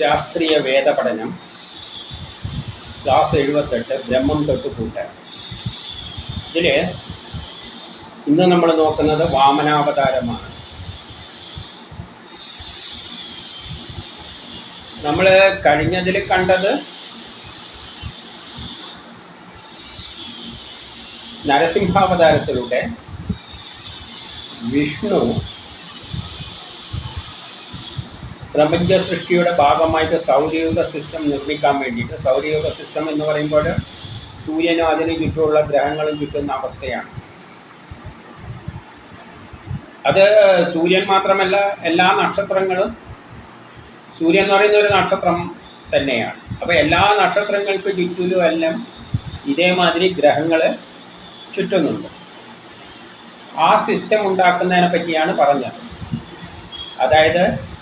ശാസ്ത്രീയ വേദ പഠനം ക്ലാസ് എഴുപത്തെട്ട് ബ്രഹ്മം തൊട്ട് കൂട്ടൻ. ഇതിൽ ഇന്ന് നമ്മൾ നോക്കുന്നത് വാമനാവതാരമാണ്. നമ്മൾ കഴിഞ്ഞതിൽ കണ്ടത് നരസിംഹാവതാരത്തിലൂടെ വിഷ്ണു പ്രപഞ്ച സൃഷ്ടിയുടെ ഭാഗമായിട്ട് സൗരയുഗ സിസ്റ്റം നിർമ്മിക്കാൻ വേണ്ടിയിട്ട് സൗരയുഗ സിസ്റ്റം എന്ന് പറയുമ്പോൾ സൂര്യനും അതിന് ചുറ്റുമുള്ള ഗ്രഹങ്ങളും ചുറ്റുന്ന അവസ്ഥയാണ്. അത് സൂര്യൻ മാത്രമല്ല എല്ലാ നക്ഷത്രങ്ങളും സൂര്യൻ എന്ന് പറയുന്ന ഒരു നക്ഷത്രം തന്നെയാണ്. അപ്പോൾ എല്ലാ നക്ഷത്രങ്ങൾക്ക് ചുറ്റിലും എല്ലാം ഇതേമാതിരി ഗ്രഹങ്ങൾ ചുറ്റുന്നുണ്ട്. ആ സിസ്റ്റം ഉണ്ടാക്കുന്നതിനെ പറ്റിയാണ് പറഞ്ഞത്. അതായത്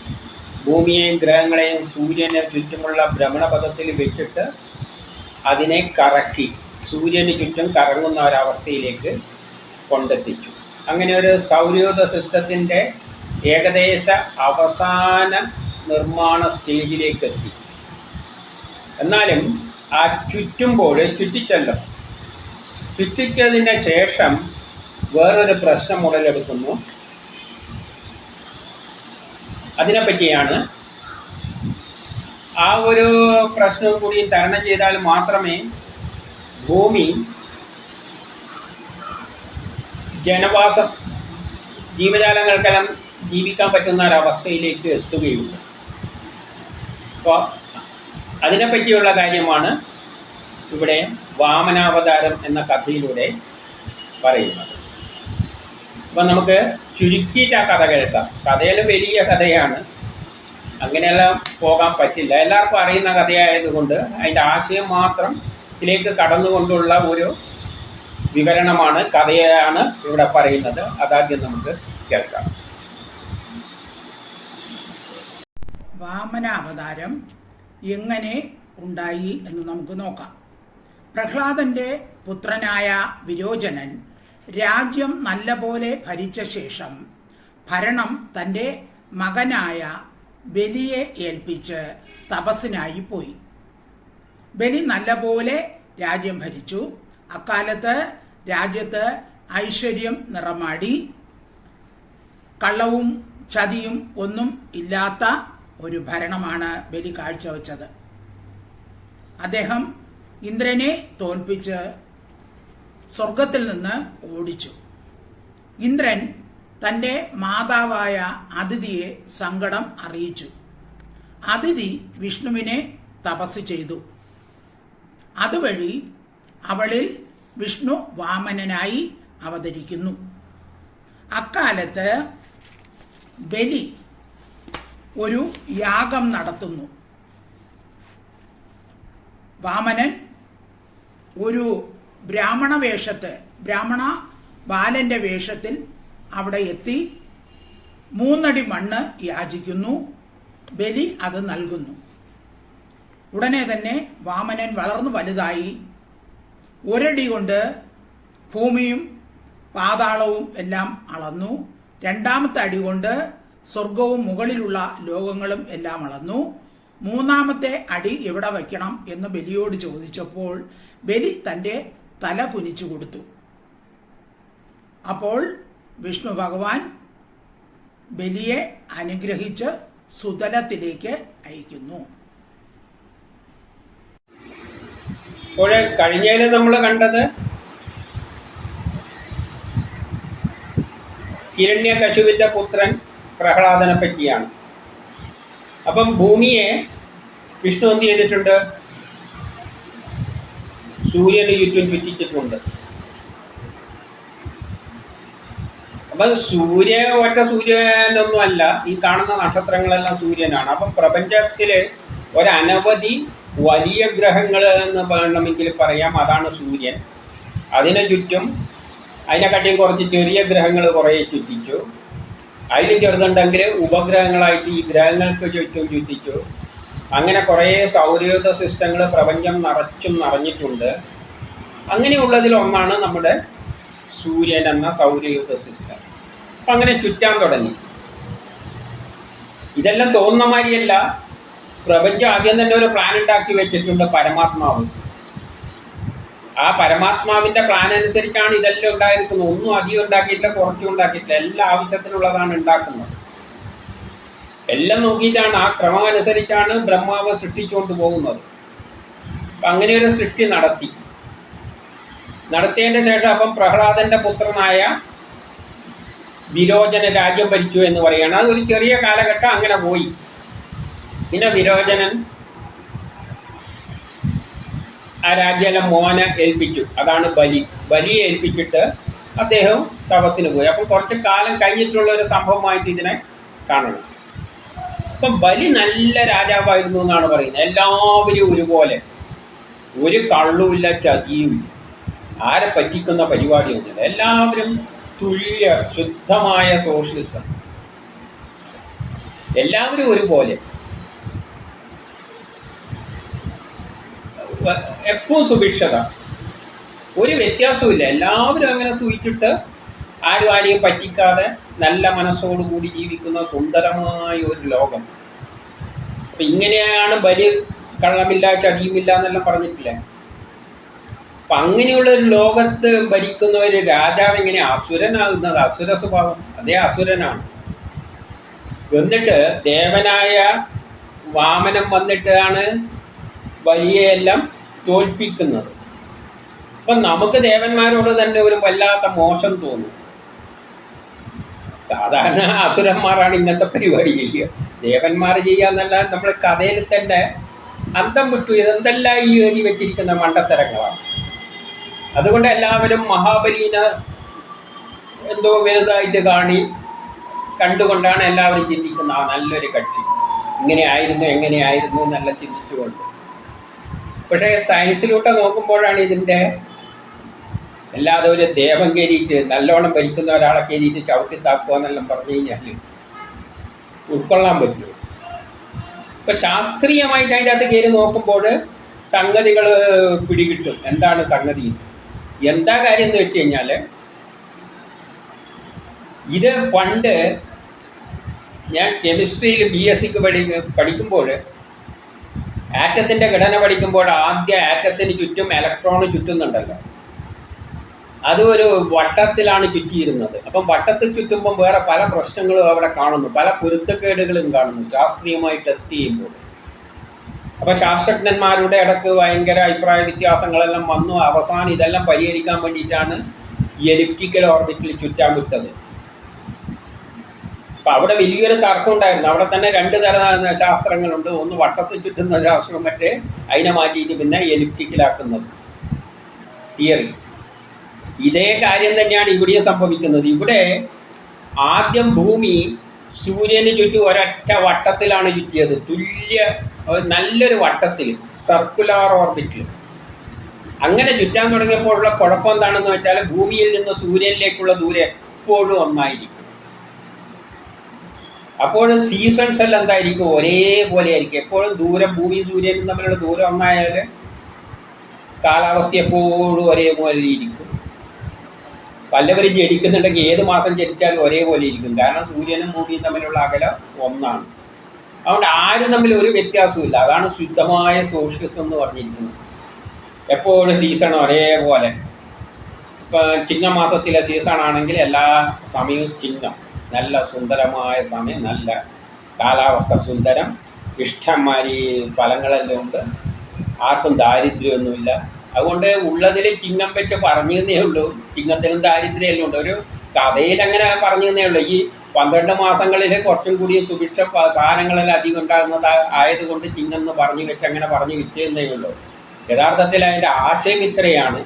ഭൂമിയെയും ഗ്രഹങ്ങളെയും സൂര്യനെ ചുറ്റുമുള്ള ഭ്രമണപഥത്തിൽ വെച്ചിട്ട് അതിനെ കറക്കി സൂര്യന് ചുറ്റും കറങ്ങുന്ന ഒരവസ്ഥയിലേക്ക് കൊണ്ടെത്തിച്ചു. അങ്ങനെ ഒരു സൗരയൂഥ സിസ്റ്റത്തിന്റെ ഏകദേശ അവസാന നിർമ്മാണ സ്റ്റേജിലേക്ക് എത്തി. എന്നാലും ആ ചുറ്റുമ്പോൾ ചുറ്റിച്ചല്ലോ. ചുറ്റിച്ചതിന് ശേഷം വേറൊരു പ്രശ്നം ഉടലെടുക്കുന്നു. അതിനെപ്പറ്റിയാണ്. ആ ഒരു പ്രശ്നവും കൂടി തരണം ചെയ്താൽ മാത്രമേ ഭൂമി ജനവാസം ജീവജാലങ്ങൾക്കെല്ലാം ജീവിക്കാൻ പറ്റുന്ന ഒരവസ്ഥയിലേക്ക് എത്തുകയുള്ളൂ. അപ്പോൾ അതിനെപ്പറ്റിയുള്ള കാര്യമാണ് ഇവിടെ വാമനാവതാരം എന്ന കഥയിലൂടെ പറയുന്നത്. അപ്പം നമുക്ക് ചുരുക്കിയിട്ട് ആ കഥ കേൾക്കാം. കഥയിൽ വലിയ കഥയാണ്. അങ്ങനെയെല്ലാം പോകാൻ പറ്റില്ല. എല്ലാവർക്കും അറിയുന്ന കഥയായതുകൊണ്ട് അതിന്റെ ആശയം മാത്രം ഇതിലേക്ക് കടന്നുകൊണ്ടുള്ള ഒരു വിവരണമാണ് കഥയാണ് ഇവിടെ പറയുന്നത്. അതാദ്യം നമുക്ക് കേൾക്കാം. വാമന അവതാരം എങ്ങനെ ഉണ്ടായി എന്ന് നമുക്ക് നോക്കാം. പ്രഹ്ലാദന്റെ പുത്രനായ വിരോചനൻ രാജ്യം നല്ലപോലെ ഭരിച്ച ശേഷം ഭരണം തന്റെ മകനായ ബലിയെ ഏൽപ്പിച്ച് തപസ്സിനായി പോയി. ബലി നല്ലപോലെ രാജ്യം ഭരിച്ചു. അക്കാലത്ത് രാജ്യത്ത് ഐശ്വര്യം നിറമാടി. കള്ളവും ചതിയും ഒന്നും ഇല്ലാത്ത ഒരു ഭരണമാണ് ബലി കാഴ്ചവെച്ചത്. അദ്ദേഹം ഇന്ദ്രനെ തോൽപ്പിച്ച് സ്വർഗത്തിൽ നിന്ന് ഓടിച്ചു. ഇന്ദ്രൻ തന്റെ മാതാവായ അതിഥിയെ സങ്കടം അറിയിച്ചു. അതിഥി വിഷ്ണുവിനെ തപസ് ചെയ്തു. അതുവഴി അവളിൽ വിഷ്ണു വാമനനായി അവതരിക്കുന്നു. അക്കാലത്ത് ബലി ഒരു യാഗം നടത്തുന്നു. വാമനൻ ഒരു ബ്രാഹ്മണ വേഷത്ത് ബ്രാഹ്മണ ബാലന്റെ വേഷത്തിൽ അവിടെ എത്തി. മൂന്നടി മണ്ണ് യാചിക്കുന്നു. ബലി അത് നൽകുന്നു. ഉടനെ തന്നെ വാമനൻ വളർന്നു വലുതായി. ഒരടി കൊണ്ട് ഭൂമിയും പാതാളവും എല്ലാം അളന്നു. രണ്ടാമത്തെ അടി കൊണ്ട് സ്വർഗവും മുകളിലുള്ള ലോകങ്ങളും എല്ലാം അളന്നു. മൂന്നാമത്തെ അടി എവിടെ വയ്ക്കണം എന്ന് ബലിയോട് ചോദിച്ചപ്പോൾ ബലി തന്റെ തല കുനിച്ചു കൊടുത്തു. അപ്പോൾ വിഷ്ണു ഭഗവാൻ ബലിയെ അനുഗ്രഹിച്ച് സുതലത്തിലേക്ക് അയക്കുന്നു. ഇപ്പോൾ കഴിഞ്ഞതിൽ നമ്മൾ കണ്ടത് ഹിരണ്യകശുവിന്റെ പുത്രൻ പ്രഹ്ലാദനെ പറ്റിയാണ്. അപ്പം ഭൂമിയെ വിഷ്ണു എന്ത് ചെയ്തിട്ടുണ്ട്? സൂര്യന് ചുറ്റും ചുറ്റിച്ചിട്ടുണ്ട്. അപ്പം സൂര്യ ഒറ്റ സൂര്യനൊന്നും അല്ല. ഈ കാണുന്ന നക്ഷത്രങ്ങളെല്ലാം സൂര്യനാണ്. അപ്പം പ്രപഞ്ചത്തിൽ ഒരനവധി വലിയ ഗ്രഹങ്ങൾ എന്ന് വേണമെങ്കിൽ പറയാം. അതാണ് സൂര്യൻ. അതിനെ ചുറ്റും അതിനെക്കാട്ടിയും കുറച്ച് ചെറിയ ഗ്രഹങ്ങൾ കുറേ ചുറ്റിച്ചു. അതിൽ ചെറുതുണ്ടെങ്കിൽ ഉപഗ്രഹങ്ങളായിട്ട് ഈ ഗ്രഹങ്ങൾക്ക് ചുറ്റും ചുറ്റിച്ചു. അങ്ങനെ കുറേ സൗരയൂഥ സിസ്റ്റങ്ങൾ പ്രപഞ്ചം നിറച്ചും നിറഞ്ഞിട്ടുണ്ട്. അങ്ങനെയുള്ളതിൽ ഒന്നാണ് നമ്മുടെ സൂര്യൻ എന്ന സൗരയൂഥ സിസ്റ്റം. അപ്പം അങ്ങനെ ചുറ്റാൻ തുടങ്ങി. ഇതെല്ലാം തോന്നുന്ന മാതിരിയല്ല. പ്രപഞ്ചം ആദ്യം തന്നെ ഒരു പ്ലാൻ ഉണ്ടാക്കി വെച്ചിട്ടുണ്ട് പരമാത്മാവ്. ആ പരമാത്മാവിന്റെ പ്ലാൻ അനുസരിച്ചാണ് ഇതെല്ലാം ഉണ്ടായിരിക്കുന്നത്. ഒന്നും അധികം ഉണ്ടാക്കിയിട്ടില്ല കുറച്ചും ഉണ്ടാക്കിയിട്ടില്ല. എല്ലാ ആവശ്യത്തിനുള്ളതാണ് ഉണ്ടാക്കുന്നത്. എല്ലാം നോക്കിയിട്ടാണ് ആ ക്രമം അനുസരിച്ചാണ് ബ്രഹ്മാവ് സൃഷ്ടിച്ചുകൊണ്ട് പോകുന്നത്. അപ്പം അങ്ങനെ ഒരു സൃഷ്ടി നടത്തി. നടത്തിയതിന്റെ ശേഷം അപ്പം പ്രഹ്ലാദന്റെ പുത്രനായ വിരോചന രാജ്യം ഭരിച്ചു എന്ന് പറയുകയാണ്. അതൊരു ചെറിയ കാലഘട്ടം അങ്ങനെ പോയി. പിന്നെ വിരോചനൻ ആ രാജ്യമെല്ലാം മോനെ ഏൽപ്പിച്ചു. അതാണ് ബലി. ബലിയെ ഏൽപ്പിച്ചിട്ട് അദ്ദേഹം തപസ്സിന് പോയി. അപ്പോൾ കുറച്ച് കാലം കഴിഞ്ഞിട്ടുള്ള ഒരു സംഭവമായിട്ട് ഇതിനെ കാണണം. അപ്പം ബലി നല്ല രാജാവായിരുന്നു എന്നാണ് പറയുന്നത്. എല്ലാവരും ഒരുപോലെ. ഒരു കള്ളുമില്ല ചതിയുമില്ല. ആരെ പറ്റിക്കുന്ന പരിപാടിയൊന്നുമില്ല. എല്ലാവരും തുല്യ ശുദ്ധമായ സോഷ്യലിസം എല്ലാവരും ഒരുപോലെ. എപ്പോഴും സുഭിക്ഷത? ഒരു വ്യത്യാസവും ഇല്ല എല്ലാവരും അങ്ങനെ സൂചിച്ചിട്ട് ആരും ആരെയും പറ്റിക്കാതെ നല്ല മനസ്സോടുകൂടി ജീവിക്കുന്ന സുന്ദരമായ ഒരു ലോകം. അപ്പം ഇങ്ങനെയാണ് ബലി കള്ളമില്ല ചതിയുമില്ല എന്നെല്ലാം പറഞ്ഞിട്ടില്ലേ? അപ്പം അങ്ങനെയുള്ള ഒരു ലോകത്ത് ഭരിക്കുന്ന ഒരു രാജാവ് ഇങ്ങനെ അസുരനാകുന്നത് അസുര സ്വഭാവം. അതേ അസുരനാണ്. എന്നിട്ട് ദേവനായ വാമനം വന്നിട്ടാണ് ബലിയെല്ലാം തോൽപ്പിക്കുന്നത്. അപ്പം നമുക്ക് ദേവന്മാരോട് തന്നെ ഒരു വല്ലാത്ത മോശം തോന്നും. സാധാരണ അസുരന്മാരാണ് ഇങ്ങനത്തെ പരിപാടി ചെയ്യുക ദേവന്മാർ ചെയ്യാന്നല്ല നമ്മൾ കഥയിൽ തന്നെ അന്തം വിട്ടു ഇതെന്തെല്ലാം ഈ എഴുതി വെച്ചിരിക്കുന്ന മണ്ടത്തരങ്ങളാണ്. അതുകൊണ്ട് എല്ലാവരും മഹാബലീനെ എന്തോ വലുതായിട്ട് കാണി കണ്ടുകൊണ്ടാണ് എല്ലാവരും ചിന്തിക്കുന്ന ആ നല്ലൊരു കക്ഷി. ഇങ്ങനെ ആയിരുന്നു എങ്ങനെ ആയിരുന്നു എന്നെല്ലാം ചിന്തിച്ചുകൊണ്ട്. പക്ഷേ സയൻസിലൂടെ നോക്കുമ്പോഴാണ് ഇതിന്റെ അല്ലാതെ ഒരു ദേവം കയറിയിട്ട് നല്ലോണം ഭരിക്കുന്ന ഒരാളെ കയറിയിട്ട് ചവിട്ടി താക്കുക എന്നെല്ലാം പറഞ്ഞു കഴിഞ്ഞാൽ ഉൾക്കൊള്ളാൻ പറ്റുമോ? ഇപ്പം ശാസ്ത്രീയമായിട്ട് അതിന്റെ അകത്ത് കയറി നോക്കുമ്പോൾ സംഗതികൾ പിടികിട്ടും. എന്താണ് സംഗതി? എന്താ കാര്യം എന്ന് വെച്ച് കഴിഞ്ഞാൽ ഇത് പണ്ട് ഞാൻ കെമിസ്ട്രിയിൽ ബി എസ് സിക്ക് പഠി പഠിക്കുമ്പോൾ ആറ്റത്തിന്റെ ഘടന പഠിക്കുമ്പോൾ ആദ്യ ആറ്റത്തിന് ചുറ്റും ഇലക്ട്രോൺ ചുറ്റുന്നുണ്ടല്ലോ അത് ഒരു വട്ടത്തിലാണ് ചുറ്റിയിരുന്നത്. അപ്പം വട്ടത്തിൽ ചുറ്റുമ്പം വേറെ പല പ്രശ്നങ്ങളും അവിടെ കാണുന്നു. പല പൊരുത്തക്കേടുകളും കാണുന്നു. ശാസ്ത്രീയമായി ടെസ്റ്റ് ചെയ്യുമ്പോൾ. അപ്പോൾ ശാസ്ത്രജ്ഞന്മാരുടെ ഇടയ്ക്ക് ഭയങ്കര അഭിപ്രായ വ്യത്യാസങ്ങളെല്ലാം വന്നു. അവസാനം ഇതെല്ലാം പരിഹരിക്കാൻ വേണ്ടിയിട്ടാണ് എലിപ്റ്റിക്കൽ ഓർബിറ്റിൽ ചുറ്റാൻ വിട്ടത്. അപ്പം അവിടെ വലിയൊരു തർക്കം ഉണ്ടായിരുന്നു. അവിടെ തന്നെ രണ്ട് തരം ശാസ്ത്രങ്ങളുണ്ട്. ഒന്ന് വട്ടത്തിൽ ചുറ്റുന്ന ശാസ്ത്രം മറ്റേ അതിനെ മാറ്റിയിട്ട് പിന്നെ എലിപ്റ്റിക്കലാക്കുന്നത് തിയറി ഇതേ കാര്യം തന്നെയാണ് ഇവിടെയും സംഭവിക്കുന്നത്. ഇവിടെ ആദ്യം ഭൂമി സൂര്യന് ചുറ്റും ഒരൊറ്റ വട്ടത്തിലാണ് ചുറ്റിയത്. തുല്യ നല്ലൊരു വട്ടത്തിൽ സർക്കുലാർ ഓർബിറ്റിൽ അങ്ങനെ ചുറ്റാൻ തുടങ്ങിയപ്പോഴുള്ള കുഴപ്പം എന്താണെന്ന് വെച്ചാൽ ഭൂമിയിൽ നിന്ന് സൂര്യനിലേക്കുള്ള ദൂരം എപ്പോഴും ഒന്നായിരിക്കും. അപ്പോൾ സീസൺസ് എല്ലാം എന്തായിരിക്കും? ഒരേപോലെ ആയിരിക്കും. എപ്പോഴും ദൂരം ഭൂമി സൂര്യനും തമ്മിലുള്ള ദൂരം ഒന്നായാൽ കാലാവസ്ഥ എപ്പോഴും ഒരേപോലെ ഇരിക്കും പല്ലവരും ജനിക്കുന്നുണ്ടെങ്കിൽ ഏത് മാസം ജനിച്ചാലും ഒരേപോലെ ഇരിക്കും. കാരണം സൂര്യനും ഭൂമിയും തമ്മിലുള്ള അകലം ഒന്നാണ്. അതുകൊണ്ട് ആരും തമ്മിൽ ഒരു വ്യത്യാസവുമില്ല. അതാണ് ശുദ്ധമായ സോഷ്യലിസം എന്ന് പറഞ്ഞിരിക്കുന്നത്. എപ്പോഴും സീസൺ ഒരേപോലെ. ഇപ്പം ചിങ്ങമാസത്തിലെ സീസൺ ആണെങ്കിൽ എല്ലാ സമയവും ചിങ്ങം. നല്ല സുന്ദരമായ സമയം നല്ല കാലാവസ്ഥ സുന്ദരം ഇഷ്ടംമാതിരി ഫലങ്ങളെല്ലാം ഉണ്ട്. ആർക്കും ദാരിദ്ര്യമൊന്നുമില്ല. അതുകൊണ്ട് ഉള്ളതിൽ ചിങ്ങം വെച്ച് പറഞ്ഞു തന്നേ ഉള്ളൂ. ചിങ്ങത്തിനും ദാരിദ്ര്യമെല്ലാം ഉണ്ട്. ഒരു കഥയിൽ അങ്ങനെ പറഞ്ഞു തന്നേ ഉള്ളൂ. ഈ പന്ത്രണ്ട് മാസങ്ങളിൽ കുറച്ചും കൂടി സുഭിക്ഷ സാധനങ്ങളെല്ലാം അധികം ഉണ്ടാകുന്നത് ആയതുകൊണ്ട് ചിങ്ങം എന്ന് പറഞ്ഞു വെച്ച് അങ്ങനെ പറഞ്ഞു വെച്ചതന്നേ ഉള്ളൂ. യഥാർത്ഥത്തിൽ അതിന്റെ ആശയം ഇത്രയാണ്.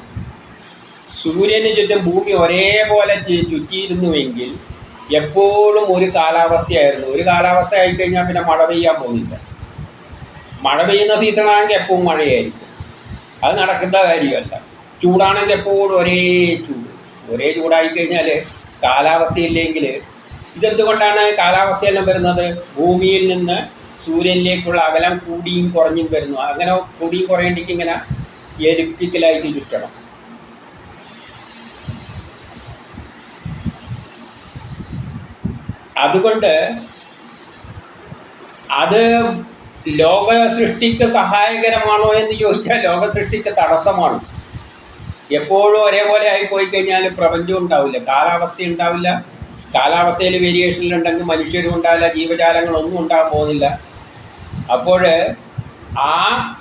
സൂര്യന് ചുറ്റും ഭൂമി ഒരേപോലെ ചുറ്റിയിരുന്നുവെങ്കിൽ എപ്പോഴും ഒരു കാലാവസ്ഥയായിരുന്നു. ഒരു കാലാവസ്ഥ ആയിക്കഴിഞ്ഞാൽ പിന്നെ മഴ പെയ്യാൻ പോകുന്നില്ല. മഴ പെയ്യുന്ന സീസണാണെങ്കിൽ എപ്പോഴും മഴയായിരിക്കും. അത് നടക്കുന്ന കാര്യമല്ല. ചൂടാണെങ്കിൽ എപ്പോഴും ഒരേ ചൂട്. ഒരേ ചൂടായി കഴിഞ്ഞാൽ കാലാവസ്ഥയില്ലെങ്കിൽ ഇതെന്തുകൊണ്ടാണ് കാലാവസ്ഥയെല്ലാം വരുന്നത്? ഭൂമിയിൽ നിന്ന് സൂര്യനിലേക്കുള്ള അകലം കൂടിയും കുറഞ്ഞും വരുന്നു. അങ്ങനെ കൂടിയും കുറയേണ്ടിക്ക് ഇങ്ങനെ എലിപ്റ്റിക്കലായിട്ട് ചുറ്റണം. അതുകൊണ്ട് അത് ലോക സൃഷ്ടിക്ക് സഹായകരമാണോ എന്ന് ചോദിച്ചാൽ ലോക സൃഷ്ടിക്ക് തടസ്സമാണ്. എപ്പോഴും ഒരേപോലെ ആയിപ്പോയി കഴിഞ്ഞാൽ പ്രപഞ്ചം ഉണ്ടാവില്ല. കാലാവസ്ഥ ഉണ്ടാവില്ല. കാലാവസ്ഥയിൽ വേരിയേഷനിൽ ഉണ്ടെങ്കിൽ മനുഷ്യരും ഉണ്ടാവില്ല ജീവജാലങ്ങളൊന്നും ഉണ്ടാകാൻ പോകുന്നില്ല. അപ്പോൾ ആ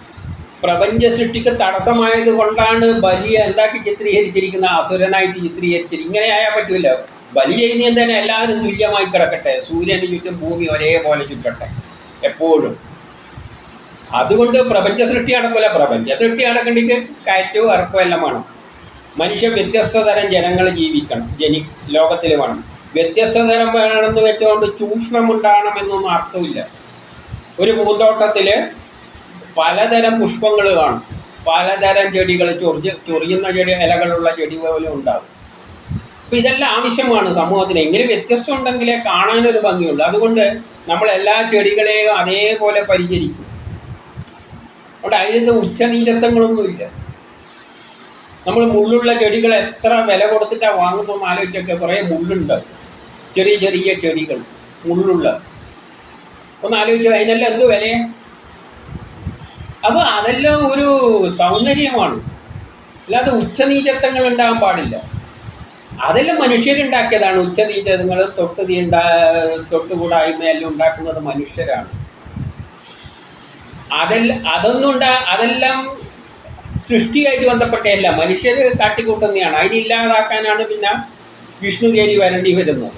പ്രപഞ്ച സൃഷ്ടിക്ക് തടസ്സമായത് കൊണ്ടാണ് ബലിയെ എന്താക്കി ചിത്രീകരിച്ചിരിക്കുന്ന അസുരനായിട്ട് ചിത്രീകരിച്ചിരിക്കുന്നത് ഇങ്ങനെ ആയാൽ പറ്റില്ല ബലി ചെയ്യുന്നതിന് തന്നെ എല്ലാവരും തുല്യമായി കിടക്കട്ടെ. സൂര്യന് ചുറ്റും ഭൂമി ഒരേപോലെ ചുറ്റട്ടെ. എപ്പോഴും. അതുകൊണ്ട് പ്രപഞ്ച സൃഷ്ടി നടക്കില്ല പ്രപഞ്ച സൃഷ്ടി നടക്കണ്ടെങ്കിൽ കയറ്റവും ഇറക്കവും എല്ലാം വേണം. മനുഷ്യ വ്യത്യസ്ത തരം ജനങ്ങൾ ജീവിക്കണം ജനി ലോകത്തിൽ വേണം. വ്യത്യസ്ത തരം വേണമെന്ന് വെച്ചുകൊണ്ട് ചൂഷണം ഉണ്ടാകണമെന്നൊന്നും അർത്ഥമില്ല. ഒരു പൂന്തോട്ടത്തിൽ പലതരം പുഷ്പങ്ങൾ കാണും. പലതരം ചെടികൾ ചൊറിഞ്ഞ് ചൊറിയുന്ന ചെടി ഇലകളുള്ള ചെടി പോലും ഉണ്ടാകും. അപ്പോൾ ഇതെല്ലാം ആവശ്യമാണ് സമൂഹത്തിന്. എങ്ങനെ വ്യത്യസ്തം ഉണ്ടെങ്കിലേ കാണാനൊരു ഭംഗിയുള്ളൂ. അതുകൊണ്ട് നമ്മൾ എല്ലാ ചെടികളെയും അതേപോലെ പരിചരിക്കും. അവിടെ അതിന് ഉച്ചനീചത്വങ്ങളൊന്നുമില്ല നമ്മൾ മുള്ളുള്ള ചെടികൾ എത്ര വില കൊടുത്തിട്ടാണ് വാങ്ങുമ്പോൾ ആലോചിച്ചൊക്കെ കുറേ മുള്ളുണ്ട്. ചെറിയ ചെറിയ ചെടികൾ മുള്ളുള്ള. ഒന്ന് ആലോചിച്ചു അതിനെല്ലാം എന്ത് വിലയാ? അപ്പോൾ അതെല്ലാം ഒരു സൗന്ദര്യമാണ്. അല്ലാതെ ഉച്ചനീചത്വങ്ങൾ ഉണ്ടാകാൻ പാടില്ല. അതെല്ലാം മനുഷ്യരുണ്ടാക്കിയതാണ്. ഉച്ചനീചങ്ങൾ തൊട്ട് തീണ്ടാ തൊട്ടുകൂടായ്മയെല്ലാം ഉണ്ടാക്കുന്നത് മനുഷ്യരാണ്. അതെല്ലാം അതൊന്നും അതെല്ലാം സൃഷ്ടിയായിട്ട് ബന്ധപ്പെട്ടതല്ല. മനുഷ്യർ കാട്ടിക്കൂട്ടുന്നതാണ്. അതിനില്ലാതാക്കാനാണ് പിന്നെ വിഷ്ണു കയറി വരേണ്ടി വരുന്നത്.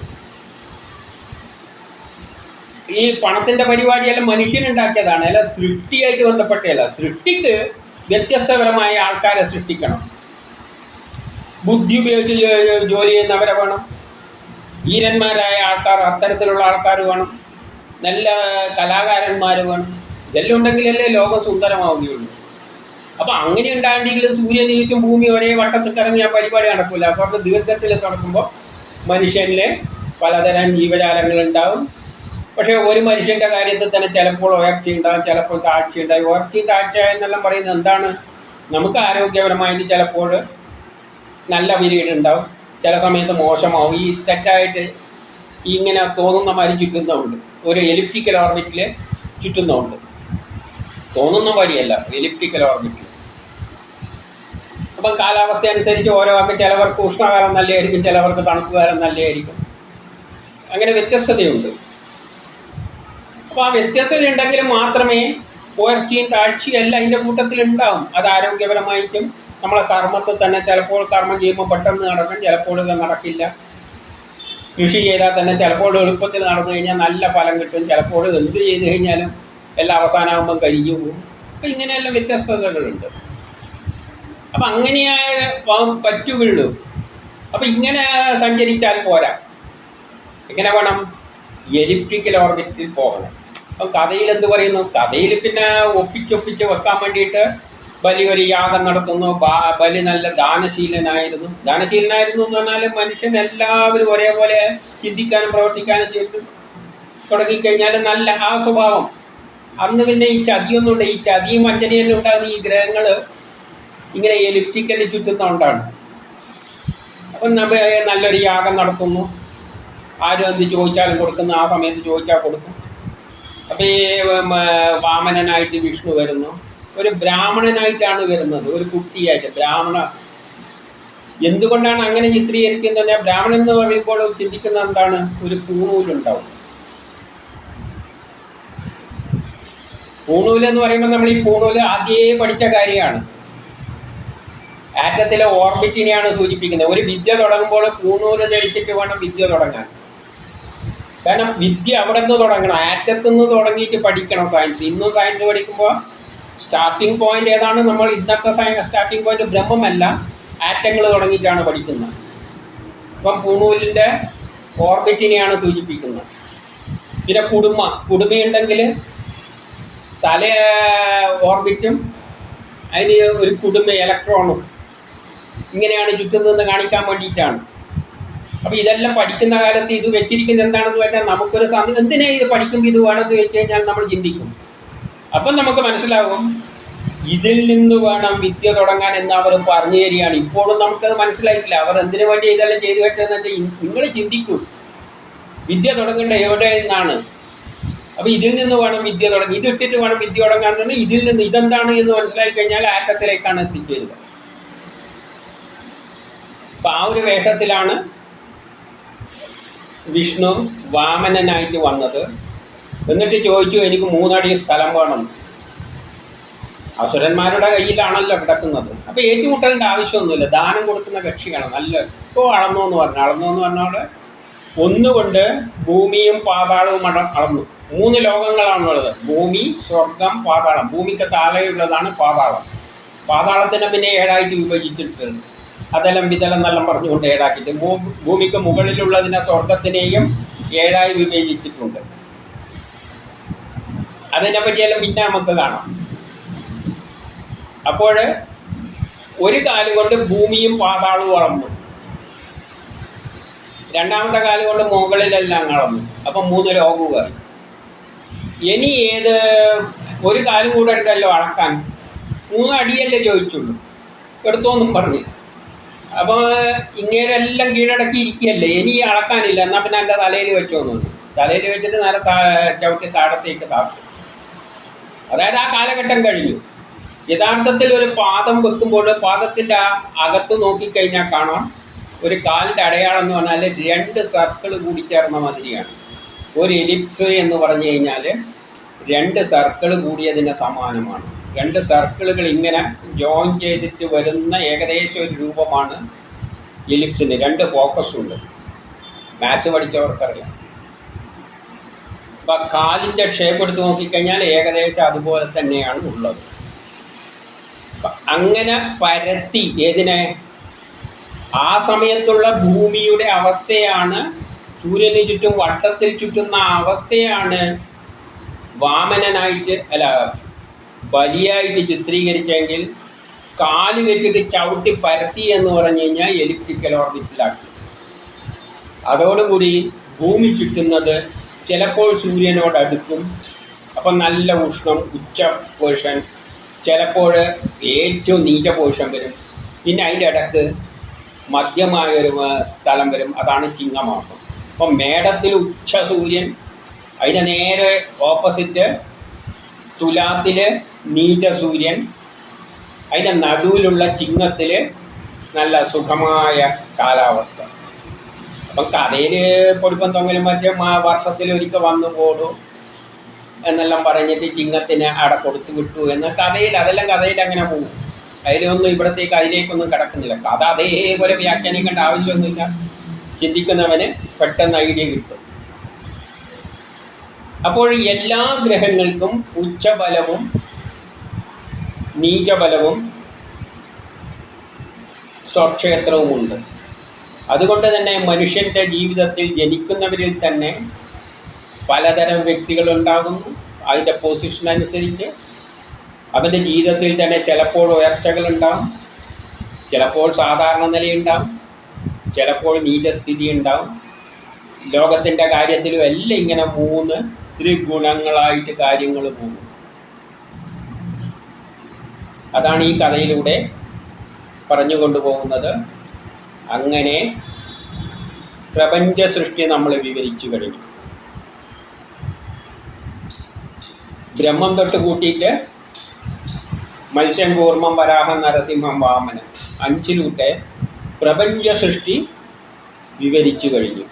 ഈ പണത്തിന്റെ പരിപാടിയെല്ലാം മനുഷ്യനുണ്ടാക്കിയതാണ്. അല്ല സൃഷ്ടിയായിട്ട് ബന്ധപ്പെട്ടതല്ല. സൃഷ്ടിക്ക് വ്യത്യസ്തപരമായ ആൾക്കാരെ സൃഷ്ടിക്കണം. ബുദ്ധി ഉപയോഗിച്ച് ജോലി ചെയ്യുന്നവരെ വേണം. വീരന്മാരായ ആൾക്കാർ അത്തരത്തിലുള്ള ആൾക്കാർ വേണം. നല്ല കലാകാരന്മാർ വേണം. ഇതെല്ലാം ഉണ്ടെങ്കിലല്ലേ ലോകം സുന്ദരമാവുകയുള്ളൂ. അപ്പൊ അങ്ങനെ ഉണ്ടാണ്ടെങ്കിൽ സൂര്യൻ ഇരിക്കും ഭൂമി ഒരേ വട്ടത്തിൽ കറങ്ങി ആ പരിപാടി നടക്കില്ല അവിടെ ദീർഘത്തിൽ നടക്കുമ്പോൾ മനുഷ്യനിലെ പലതരം ജീവജാലങ്ങൾ ഉണ്ടാവും. പക്ഷേ ഒരു മനുഷ്യന്റെ കാര്യത്തിൽ തന്നെ ചിലപ്പോൾ ഉയർച്ച ഉണ്ടാവും ചിലപ്പോൾ താഴ്ച ഉണ്ടാവും. ഉയർച്ചയും താഴ്ച എന്നെല്ലാം പറയുന്നത് എന്താണ്? നമുക്ക് ആരോഗ്യപരമായിട്ട് ചിലപ്പോൾ നല്ല പീരീഡ് ഉണ്ടാവും. ചില സമയത്ത് മോശമാവും. ഈ തെറ്റായിട്ട് ഇങ്ങനെ തോന്നുന്ന മാതിരി ചുറ്റുന്നതുണ്ട്. ഒരു എലിപ്റ്റിക്കൽ ഓർബിറ്റിൽ ചുറ്റുന്നതുണ്ട്. തോന്നുന്ന വഴിയല്ല എലിപ്റ്റിക്കൽ ഓർബിറ്റ് അപ്പം കാലാവസ്ഥ അനുസരിച്ച് ഓരോ ആൾക്ക് ചിലവർക്ക് ഉഷ്ണകാലം നല്ലതായിരിക്കും ചിലവർക്ക് തണുപ്പുകാലം നല്ലതായിരിക്കും. അങ്ങനെ വ്യത്യസ്തതയുണ്ട്. അപ്പോൾ ആ വ്യത്യസ്തത ഉണ്ടെങ്കിൽ മാത്രമേ ഉയർച്ചയും താഴ്ചയും എല്ലാം അതിന്റെ കൂട്ടത്തിൽ ഉണ്ടാവും അത് ആരോഗ്യപരമായിട്ടും നമ്മളെ കർമ്മത്തിൽ തന്നെ ചിലപ്പോൾ കർമ്മം ചെയ്യുമ്പോൾ പെട്ടെന്ന് നടക്കും ചിലപ്പോൾ ഇത് നടക്കില്ല. കൃഷി ചെയ്താൽ തന്നെ ചിലപ്പോൾ എളുപ്പത്തിൽ നടന്നു കഴിഞ്ഞാൽ നല്ല ഫലം കിട്ടും ചിലപ്പോൾ എന്ത് ചെയ്ത് കഴിഞ്ഞാലും എല്ലാം അവസാനമാകുമ്പം കരിഞ്ഞു പോകും. ഇങ്ങനെയെല്ലാം വ്യത്യസ്തതകളുണ്ട്. അപ്പം അങ്ങനെയായ പറ്റുകയുള്ളൂ. അപ്പം ഇങ്ങനെ സഞ്ചരിച്ചാൽ പോരാ. എങ്ങനെ വേണം? എലിപ്റ്റിക്കൽ ഓർബിറ്റിൽ പോകണം. അപ്പം കഥയിൽ എന്ത് പറയുന്നു? കഥയിൽ പിന്നെ ഒപ്പിച്ചൊപ്പിച്ച് വെക്കാൻ വേണ്ടിയിട്ട് ബലി ഒരു യാഗം നടത്തുന്നു. ബലി നല്ല ദാനശീലനായിരുന്നു. ദാനശീലനായിരുന്നു എന്ന് പറഞ്ഞാൽ മനുഷ്യൻ എല്ലാവരും ഒരേപോലെ ചിന്തിക്കാനും പ്രവർത്തിക്കാനും ചെയ്തു. തുടങ്ങിക്കഴിഞ്ഞാൽ നല്ല ആ സ്വഭാവം. അന്ന് പിന്നെ ഈ ചതിയൊന്നുമില്ല. ഈ ചതിയും വഞ്ചനയെല്ലാം ഉണ്ടാകുന്ന ഈ ഗ്രഹങ്ങൾ ഇങ്ങനെ എലിപ്റ്റിക്കലി ചുറ്റുന്നതുകൊണ്ടാണ് അപ്പം നമ്മൾ നല്ലൊരു യാഗം നടത്തുന്നു. ആരും എന്ത് ചോദിച്ചാലും കൊടുക്കുന്നു. ആ സമയത്ത് ചോദിച്ചാൽ കൊടുക്കും. അപ്പം ഈ വാമനനായിട്ട് വിഷ്ണു വരുന്നു. ഒരു ബ്രാഹ്മണനായിട്ടാണ് വരുന്നത്. ഒരു കുട്ടിയായിട്ട്. ബ്രാഹ്മണ. എന്തുകൊണ്ടാണ് അങ്ങനെ ചിത്രീകരിക്കുന്നത് ബ്രാഹ്മണൻ എന്ന് പറയുമ്പോൾ ചിന്തിക്കുന്ന എന്താണ്? ഒരു പൂണൂലുണ്ടാവും. പൂണൂൽ എന്ന് പറയുമ്പോൾ നമ്മൾ ഈ പൂണൂൽ ആദ്യേ പഠിച്ച കാര്യമാണ്. ആറ്റത്തിലെ ഓർബിറ്റിനെയാണ് സൂചിപ്പിക്കുന്നത്. ഒരു വിദ്യ തുടങ്ങുമ്പോൾ പൂണൂൽ ധരിച്ചിട്ട് വേണം വിദ്യ തുടങ്ങാൻ. കാരണം വിദ്യ അവിടെ നിന്ന് തുടങ്ങണം. ആറ്റത്തുനിന്ന് തുടങ്ങിയിട്ട് പഠിക്കണം സയൻസ് ഇന്നും സയൻസ് പഠിക്കുമ്പോൾ സ്റ്റാർട്ടിംഗ് പോയിന്റ് ഏതാണ്? നമ്മൾ ഇന്നത്തെ സയൻസ് സ്റ്റാർട്ടിംഗ് പോയിന്റ് ബ്രഹ്മമല്ല ആറ്റങ്ങൾ തുടങ്ങിയിട്ടാണ് പഠിക്കുന്നത്. അപ്പം പൂണൂലിന്റെ ഓർബിറ്റിനെയാണ് സൂചിപ്പിക്കുന്നത്. പിന്നെ കുടുമ കുടുമയുണ്ടെങ്കിൽ തല ഓർബിറ്റും അതിന് ഒരു കുടുംബ ഇലക്ട്രോണും. ഇങ്ങനെയാണ് ചുറ്റുന്നതെന്ന് കാണിക്കാൻ വേണ്ടിയിട്ടാണ്. അപ്പോൾ ഇതെല്ലാം പഠിക്കുന്ന കാലത്ത് ഇത് വെച്ചിരിക്കുന്നത് എന്താണെന്ന് വെച്ചാൽ നമുക്കൊരു സമയം എന്തിനാ ഇത് പഠിക്കുമ്പോൾ ഇത് വേണമെന്ന് വെച്ച് കഴിഞ്ഞാൽ നമ്മൾ ചിന്തിക്കും. അപ്പം നമുക്ക് മനസ്സിലാകും ഇതിൽ നിന്ന് വേണം വിദ്യ തുടങ്ങാൻ എന്ന് അവർ പറഞ്ഞു തരികയാണ്. ഇപ്പോഴും നമുക്കത് മനസ്സിലായിട്ടില്ല. അവർ എന്തിനു വേണ്ടി ഇതെല്ലാം ചെയ്തു വെച്ചതെന്ന് വെച്ചാൽ നിങ്ങൾ ചിന്തിക്കൂ. വിദ്യ തുടങ്ങേണ്ട എവിടെ നിന്നാണ്? അപ്പൊ ഇതിൽ നിന്ന് വേണം വിദ്യ തുടങ്ങി. ഇത് ഇട്ടിട്ട് വേണം വിദ്യ തുടങ്ങാൻ തന്നെ ഇതിൽ നിന്ന് ഇതെന്താണ് എന്ന് മനസ്സിലാക്കി കഴിഞ്ഞാൽ ആറ്റത്തിലേക്കാണ് എത്തിച്ചേരുക അപ്പൊ ആ ഒരു വേഷത്തിലാണ് വിഷ്ണു വാമനനായിട്ട് വന്നത്. എന്നിട്ട് ചോദിച്ചു എനിക്ക് മൂന്നടി സ്ഥലം വേണം. അസുരന്മാരുടെ കയ്യിലാണല്ലോ കിടക്കുന്നത്. അപ്പൊ ഏറ്റുമുട്ടലിന്റെ ആവശ്യമൊന്നുമില്ല. ദാനം കൊടുക്കുന്ന കക്ഷിയാണ്. നല്ല ഇപ്പോൾ അളന്നു എന്ന് പറഞ്ഞു അളന്നു എന്ന് പറഞ്ഞാൽ ഒന്നുകൊണ്ട് ഭൂമിയും പാതാളവും അളന്നു. മൂന്ന് ലോകങ്ങളാണുള്ളത്. ഭൂമി സ്വർഗം പാതാളം. ഭൂമിക്ക് താഴെയുള്ളതാണ് പാതാളം. പാതാളത്തിനെ പിന്നെ ഏഴായിട്ട് വിഭജിച്ചിട്ടുണ്ട്. അതെല്ലാം വിതലം എന്നെല്ലാം പറഞ്ഞുകൊണ്ട് ഏഴാക്കിയിട്ട്. ഭൂമിക്ക് മുകളിലുള്ളതിനെ സ്വർഗത്തിനെയും ഏഴായി വിഭജിച്ചിട്ടുണ്ട്. അതിനെ പറ്റിയെല്ലാം പിന്നെ നമുക്ക് കാണാം. അപ്പോൾ ഒരു കാൽ കൊണ്ട് ഭൂമിയും പാതാളവും അളന്നു. രണ്ടാമത്തെ കാൽ കൊണ്ട് മുകളിലെല്ലാം അളന്നു. അപ്പം മൂന്ന് ലോകവുമായി ഇനി ഏത് ഒരു കാലും കൂടെ ഉണ്ടല്ലോ അളക്കാൻ? മൂന്ന് അടിയല്ലേ ചോദിച്ചുള്ളൂ. എടുത്തോന്നും പറഞ്ഞു അപ്പോൾ ഇങ്ങേരെല്ലാം കീഴടക്കി ഇരിക്കുകയല്ലേ? ഇനി അളക്കാനില്ല. എന്നാൽ പിന്നെ എന്റെ തലയിൽ വെച്ചോന്നു തലയിൽ വെച്ചിട്ട് നേരെ താ ചവിട്ടി താഴത്തേക്ക് താഴ്ത്തും. അതായത് ആ കാലഘട്ടം കഴിഞ്ഞു. യഥാർത്ഥത്തിൽ ഒരു പാദം വെക്കുമ്പോൾ പാദത്തിന്റെ അകത്ത് നോക്കിക്കഴിഞ്ഞാൽ കാണാം. ഒരു കാലിന്റെ അടയാളം എന്ന് പറഞ്ഞാൽ രണ്ട് സർക്കിൾ കൂടി ചേർന്ന മാതിരിയാണ്. ഒരു എലിപ്സ് എന്ന് പറഞ്ഞു കഴിഞ്ഞാൽ രണ്ട് സർക്കിൾ കൂടിയതിന് സമാനമാണ്. രണ്ട് സർക്കിളുകൾ ഇങ്ങനെ ജോയിൻ ചെയ്തിട്ട് വരുന്ന ഏകദേശം ഒരു രൂപമാണ് എലിപ്സിന്. രണ്ട് ഫോക്കസ് ഉണ്ട്. മാത്സ് പഠിച്ചവർക്കറിയാം അപ്പം കാലിന്റെ ഷേപ്പ് എടുത്ത് നോക്കിക്കഴിഞ്ഞാൽ ഏകദേശം അതുപോലെ തന്നെയാണ് ഉള്ളത്. അങ്ങനെ പരത്തി ഏതിനെ? ആ സമയത്തുള്ള ഭൂമിയുടെ അവസ്ഥയാണ് സൂര്യന് ചുറ്റും വട്ടത്തിൽ ചുറ്റുന്ന അവസ്ഥയാണ് വാമനനായിട്ട് അല്ല ബലിയായിട്ട് ചിത്രീകരിച്ചെങ്കിൽ കാൽ വെച്ചിട്ട് ചവിട്ടി പരത്തി എന്ന് പറഞ്ഞു കഴിഞ്ഞാൽ എലിപ്റ്റിക്കൽ ഓർബിറ്റിലാക്കി അതോടുകൂടി ഭൂമി ചുറ്റുന്നത് ചിലപ്പോൾ സൂര്യനോട് അടുക്കും. അപ്പം നല്ല ഉഷ്ണം ഉച്ച പോർഷൻ ചിലപ്പോൾ ഏറ്റവും നീച്ച പോർഷൻ വരും. പിന്നെ അതിന്റെ ഇടയ്ക്ക് മധ്യമായൊരു ഒരു സ്ഥലം വരും. അതാണ് ചിങ്ങമാസം. അപ്പം മേടത്തിൽ ഉച്ച സൂര്യൻ അതിന് നേരെ ഓപ്പോസിറ്റ് തുലാത്തിൽ നീച്ച സൂര്യൻ അതിന്റെ നടുവിലുള്ള ചിങ്ങത്തിൽ നല്ല സുഖമായ കാലാവസ്ഥ. അപ്പം കഥയിൽ പൊടിപ്പം തൊങ്ങലും മറ്റേ മാ- വർഷത്തിൽ ഒരിക്കൽ വന്നു പോടും എന്നെല്ലാം പറഞ്ഞിട്ട് ചിങ്ങത്തിന് അവിടെ കൊടുത്തു വിട്ടു എന്ന കഥയിൽ അതെല്ലാം കഥയിൽ അങ്ങനെ പോകും. അതിലൊന്നും ഇവിടത്തേക്ക് അതിലേക്കൊന്നും കിടക്കുന്നില്ല. കഥ അതേപോലെ വ്യാഖ്യാനിക്കേണ്ട ആവശ്യമൊന്നുമില്ല. ചിന്തിക്കുന്നവന് പെട്ടെന്ന് ഐഡിയ കിട്ടും. അപ്പോൾ എല്ലാ ഗ്രഹങ്ങൾക്കും ഉച്ചബലവും നീചബലവും സ്വക്ഷേത്രവുമുണ്ട്. അതുകൊണ്ട് തന്നെ മനുഷ്യന്റെ ജീവിതത്തിൽ ജനിക്കുന്നവരിൽ തന്നെ പലതരം വ്യക്തികളുണ്ടാകുന്നു. അതിന്റെ പൊസിഷൻ അനുസരിച്ച് അവന്റെ ജീവിതത്തിൽ തന്നെ ചിലപ്പോൾ ഉയർച്ചകളുണ്ടാകും ചിലപ്പോൾ സാധാരണ നിലയുണ്ടാവും. ചിലപ്പോൾ നീചസ്ഥിതി ഉണ്ടാവും ലോകത്തിന്റെ കാര്യത്തിലും എല്ലാം ഇങ്ങനെ മൂന്ന് ത്രിഗുണങ്ങളായിട്ട് കാര്യങ്ങൾ പോകും. അതാണ് ഈ കഥയിലൂടെ പറഞ്ഞു കൊണ്ടുപോകുന്നത് അങ്ങനെ പ്രപഞ്ച സൃഷ്ടി നമ്മൾ വിവരിച്ചു കഴിഞ്ഞു. ബ്രഹ്മം തൊട്ട് കൂട്ടിയിട്ട് മത്സ്യം കൂർമ്മം വരാഹം നരസിംഹം വാമനൻ അഞ്ചിലൂടെ പ്രപഞ്ച സൃഷ്ടി വിവരിച്ചു കഴിഞ്ഞു.